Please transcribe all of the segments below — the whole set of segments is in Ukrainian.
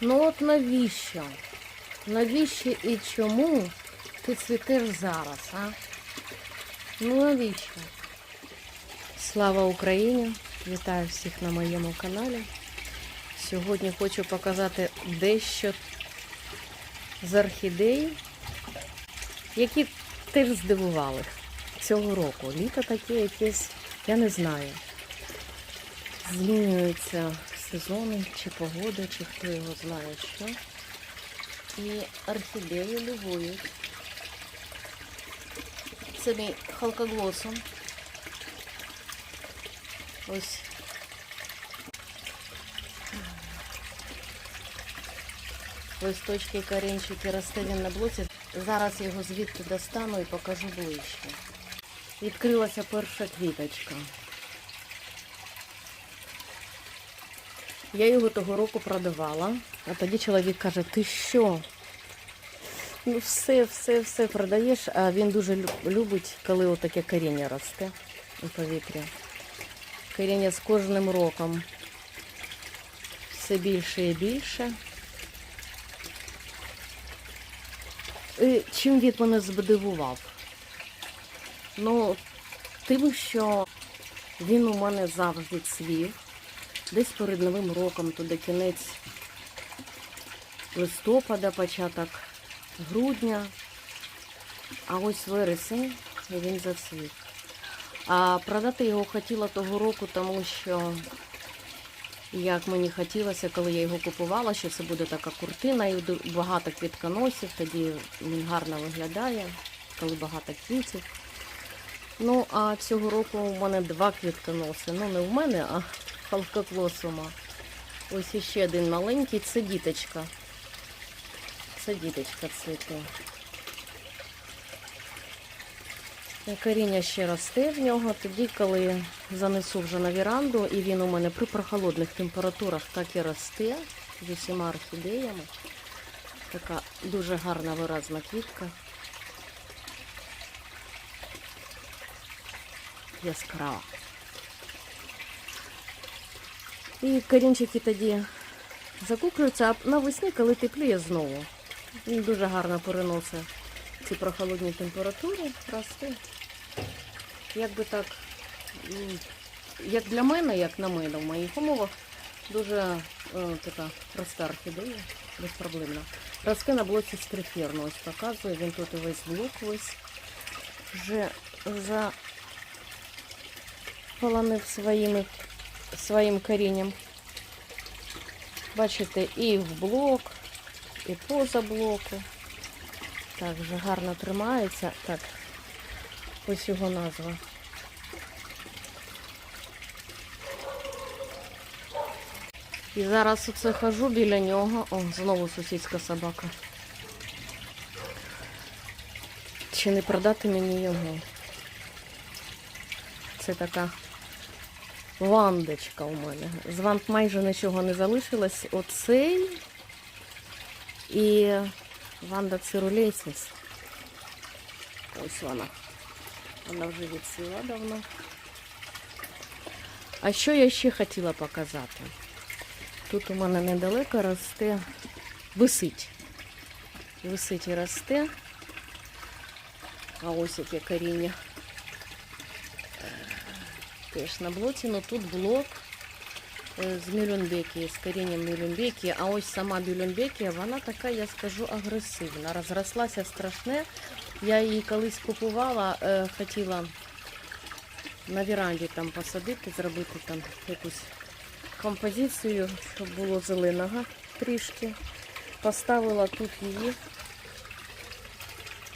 Ну от навіщо? Навіщо і чому ти цвітеш зараз, а? Ну навіщо? Слава Україні! Вітаю всіх на моєму каналі. Сьогодні хочу показати дещо з орхідеї, які теж здивували цього року. Літо таке якесь, я не знаю. Змінюються сезони, чи погода, чи хто його знає що. І орхідеї лівують. Це мій халкоглосом. Ось. Листочки корінчики росте на блоці. Зараз його звідти достану і покажу ближче. Відкрилася перша квіточка. Я його того року продавала, а тоді чоловік каже, ти що? Ну все, все, все продаєш, а він дуже любить, коли отаке коріння росте у повітрі. Коріння з кожним роком все більше і більше. І чим він мене здивував? Ну, тим, що він у мене завжди цвів. Десь перед Новим роком, туди кінець листопада, початок грудня, а ось вересень він зацвів. А продати його хотіла того року, тому що як мені хотілося, коли я його купувала, що це буде така куртина і багато квітконосів, тоді він гарно виглядає, коли багато квітів. Ну, а цього року у мене два квітконоси. Ну, не в мене, а халкоклосума. Ось іще один маленький, це діточка. Це діточка цвіте. Коріння ще росте в нього. Тоді, коли занесу вже на віранду, і він у мене при прохолодних температурах так і росте з усіма орхідеями. Така дуже гарна виразна квітка. Яскрава. І корінчики тоді закуплюються, а навесні, коли тепліє знову. Він дуже гарно переносить ці прохолодні температури, росте. Як би так, як для мене, як на мене, в моїх умовах, дуже е, така проста орхідея, безпроблемна. Росте на блоці стрифірну, ось показую, він тут увесь блок весь вже заполонив своїми, своїм корінням. Бачите, і в блок, і поза блоку. Так, вже гарно тримається. Так, ось його назва. І зараз оце хожу біля нього. О, знову сусідська собака. Чи не продати мені його? Це така вандочка у мене. З ванд майже нічого не залишилось. Оцей і ванда цирулесіс. Ось вона. Вона вже відсіла давно. А що я ще хотіла показати? Тут у мене недалеко росте, висить. Висить і росте. А ось яке коріння. Теж на блоці, але тут блок е, з мюлюнбеки, з корінням мюлюнбеки. А ось сама мюлюнбеки, вона така, я скажу, агресивна. Розрослася страшне. Я її колись купувала, е, хотіла на віранді там посадити, зробити там якусь композицію, щоб було зеленого трішки. Поставила тут її,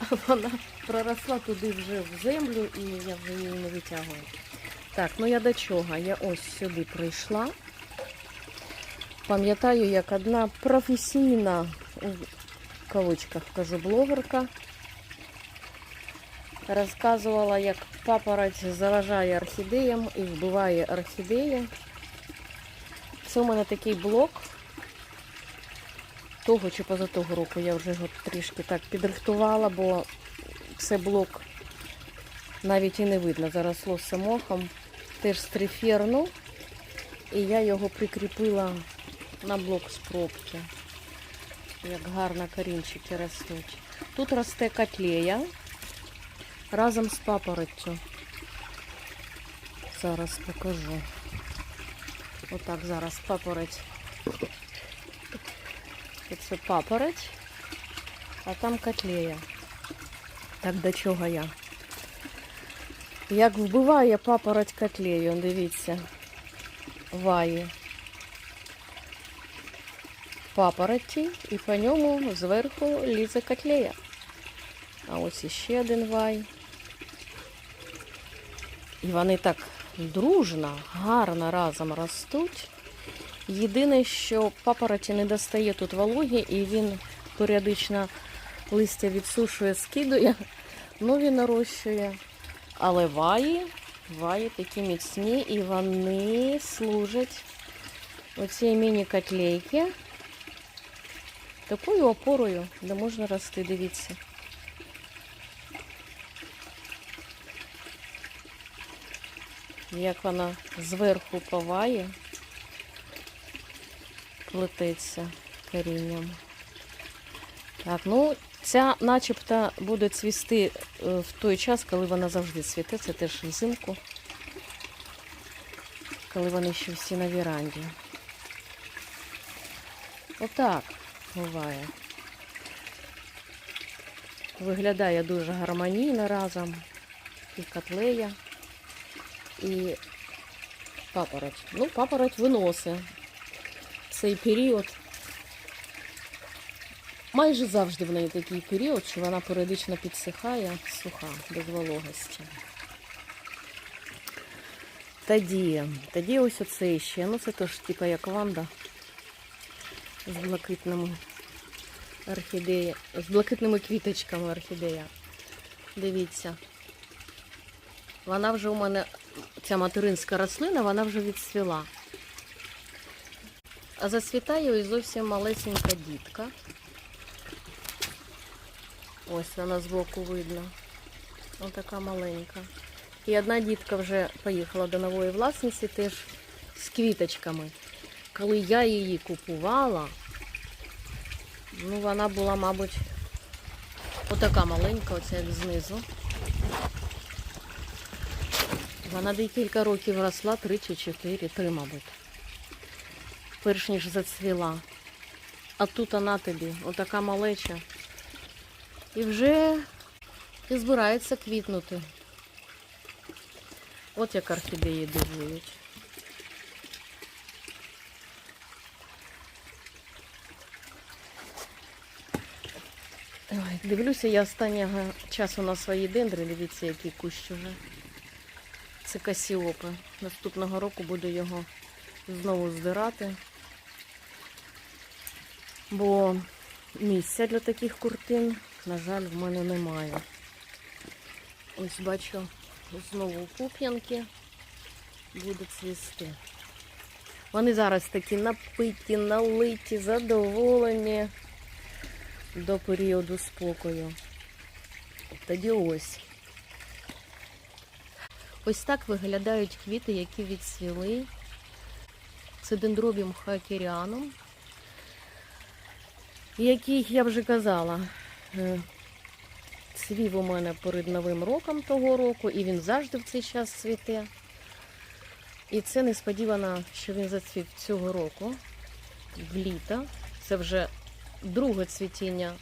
а вона проросла туди вже в землю і я вже її не витягую. Так, ну я до чого? Я ось сюди прийшла. Пам'ятаю, як одна професійна, у кавичках кажу, блогерка розказувала, як папороть заражає орхідеям і вбиває орхідеї. Це у мене такий блок. Того чи поза того року я вже його трішки так підрихтувала, бо це блок навіть і не видно. Заросло самохом. Теж стриферну. І я його прикріпила на блок з пробки. Як гарно корінчики ростуть. Тут росте котлея разом з папороттю. Зараз покажу. Отак зараз папороть. Це папороть, а там котлея. Так до чого я? Як вбиває папороть котлею, дивіться, ває папороті і по ньому зверху лізе котлея. А ось іще один вай. І вони так дружно, гарно разом ростуть. Єдине, що папороті не достає тут вологи, і він періодично листя відсушує, скидує, ну він нарощує. Але ваї, ваї такі міцні, і вони служать оцій міні-котлейки такою опорою, де можна рости, дивіться. Як вона зверху поває, плететься корінням. Так, ну ця начебто буде цвісти е, в той час, коли вона завжди цвіте, це теж взимку, коли вони ще всі на віранді. Отак буває. Виглядає дуже гармонійно разом. І котлея, і папороть. Ну, папороть виносить цей період. Майже завжди в неї такий період, що вона періодично підсихає, суха, без вологості. Тоді, тоді ось оце ще. Ну це теж типа як ванда з блакитними орхідея, з блакитними квіточками орхідея. Дивіться. Вона вже у мене, ця материнська рослина, вона вже відцвіла. А зацвітає ось зовсім малесенька дітка. Ось вона збоку видно. Ось така маленька. І одна дітка вже поїхала до нової власниці теж з квіточками. Коли я її купувала, ну вона була, мабуть, отака маленька, оце як знизу. Вона декілька років росла, три чи чотири, три, мабуть. Перш ніж зацвіла. А тут вона тобі, отака малеча. І вже і збирається квітнути. От як орхідеї дивують. Дивлюся я останнього часу на свої дендри, дивіться, який кущ уже. Це касіопи. Наступного року буду його знову здирати. Бо місця для таких куртин, на жаль, в мене немає. Ось бачу, знову пуп'янки буде цвісти. Вони зараз такі напиті, налиті, задоволені до періоду спокою. Тоді ось. Ось так виглядають квіти, які відцвіли. Це дендробіум хаакеріанум, який, я вже казала, цвів у мене перед Новим роком того року, і він завжди в цей час цвіте. І це несподівано, що він зацвів цього року, в літо. Це вже друге цвітіння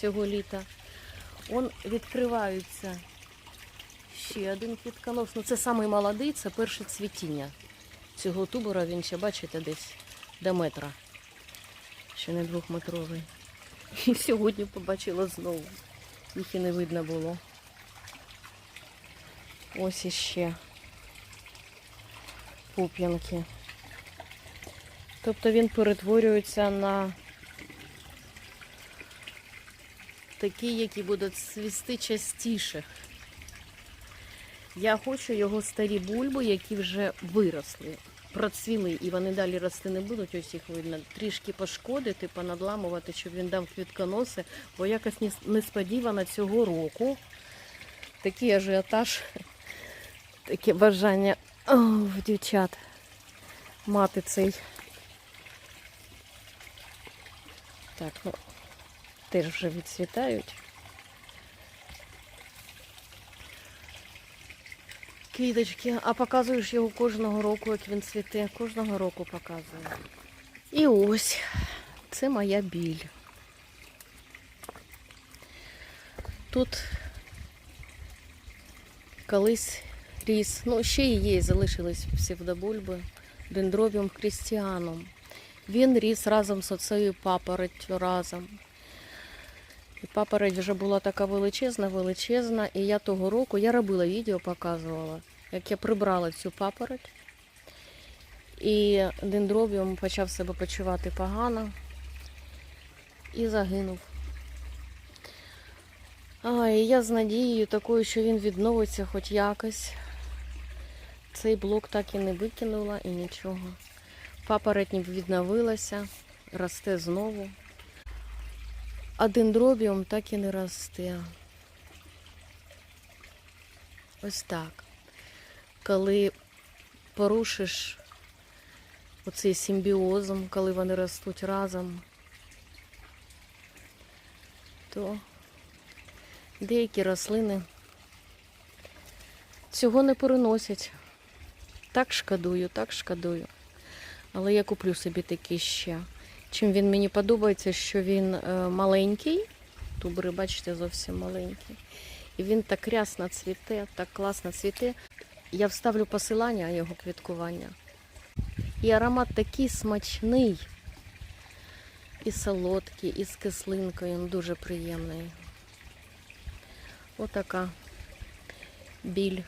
цього літа. Он відкриваються ще один квітконос. Ну це самий молодий, це перше цвітіння цього тубора. Він ще, бачите, десь до метра. Ще не двохметровий. І сьогодні побачила знову. Їх і не видно було. Ось іще пуп'янки. Тобто він перетворюється на такі, які будуть цвісти частіше. Я хочу його старі бульби, які вже виросли, процвіли, і вони далі рости не будуть, ось їх видно, трішки пошкодити, понадламувати, щоб він дав квітконоси, бо якось несподівано цього року такий ажіотаж, таке бажання. В дівчат. Мати цей. Так, ну, теж вже відцвітають. Квіточки, а показуєш його кожного року, як він цвіте. Кожного року показую. І ось це моя біль. Тут колись ріс, ну ще є, залишились псевдобульби, дендробіум крістіаном. Він ріс разом з оцею папоротью разом. Папороть вже була така величезна, величезна. І я того року, я робила відео, показувала, як я прибрала цю папороть. І дендробіум почав себе почувати погано і загинув. А, і я з надією такою, що він відновиться хоч якось. Цей блок так і не викинула і нічого. Папороть відновилася, росте знову. А дендробіум так і не росте. Ось так. Коли порушиш оцей симбіозом, коли вони ростуть разом, то деякі рослини цього не переносять. Так шкодую, так шкодую. Але я куплю собі такий ще. Чим він мені подобається, що він е, маленький. Тубри, бачите, зовсім маленький. І він так рясно цвіте, так класно цвіте. Я вставлю посилання його квіткування. І аромат такий смачний. І солодкий, і з кислинкою. Він дуже приємний. Отака біль.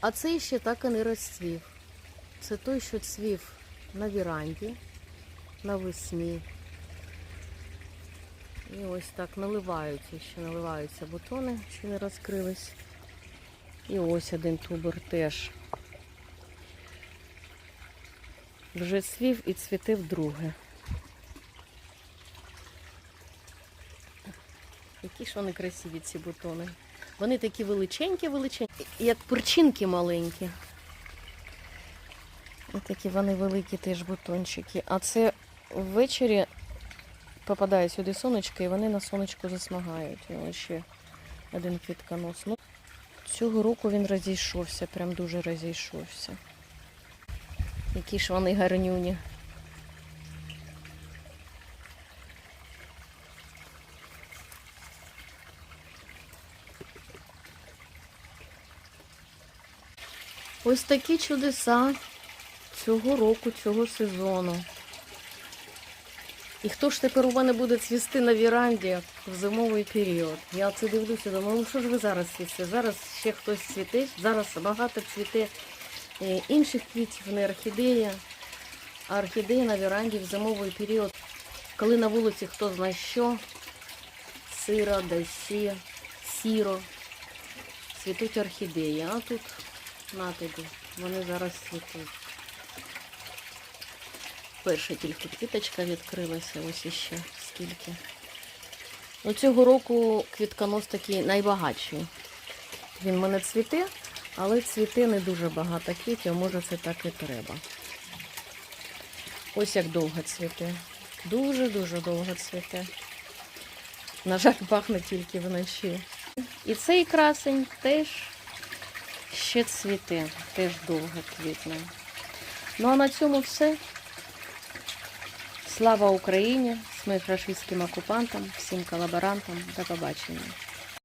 А цей ще так і не розцвів. Це той, що цвів на віранді навесні. І ось так наливаються, ще наливаються бутони, ще не розкрились. І ось один тубер теж. Вже цвів і цвіте вдруге. Які ж вони красиві, ці бутони. Вони такі величенькі, величенькі, як перчинки маленькі. Ось такі вони великі теж бутончики. А це ввечері попадає сюди сонечко і вони на сонечку засмагають. Ось ще один квітконос. Ну, цього року він розійшовся, прям дуже розійшовся. Які ж вони гарнюні. Ось такі чудеса цього року, цього сезону. І хто ж тепер у мене буде цвісти на віранді в зимовий період? Я це дивлюся, думаю, ну що ж ви зараз цвісте? Зараз ще хтось цвіте, зараз багато цвіте е, інших квітів, не орхідея, а орхідея на віранді в зимовий період. Коли на вулиці хто знає що, сиро, дощі, сіро, цвітуть орхідеї. А тут на тобі, вони зараз цвітуть. Перша тільки квіточка відкрилася, ось іще скільки. Ну, цього року квітконос такий найбагатший. Він в мене цвіте, але цвіте не дуже багато квітів, може це так і треба. Ось як довго цвіте. Дуже-дуже довго цвіте. На жаль, пахне тільки вночі. І цей красень теж ще цвіте, теж довго квітне. Ну а на цьому все. Слава Україні! Ми рашистським окупантам, всім колаборантам. До побачення.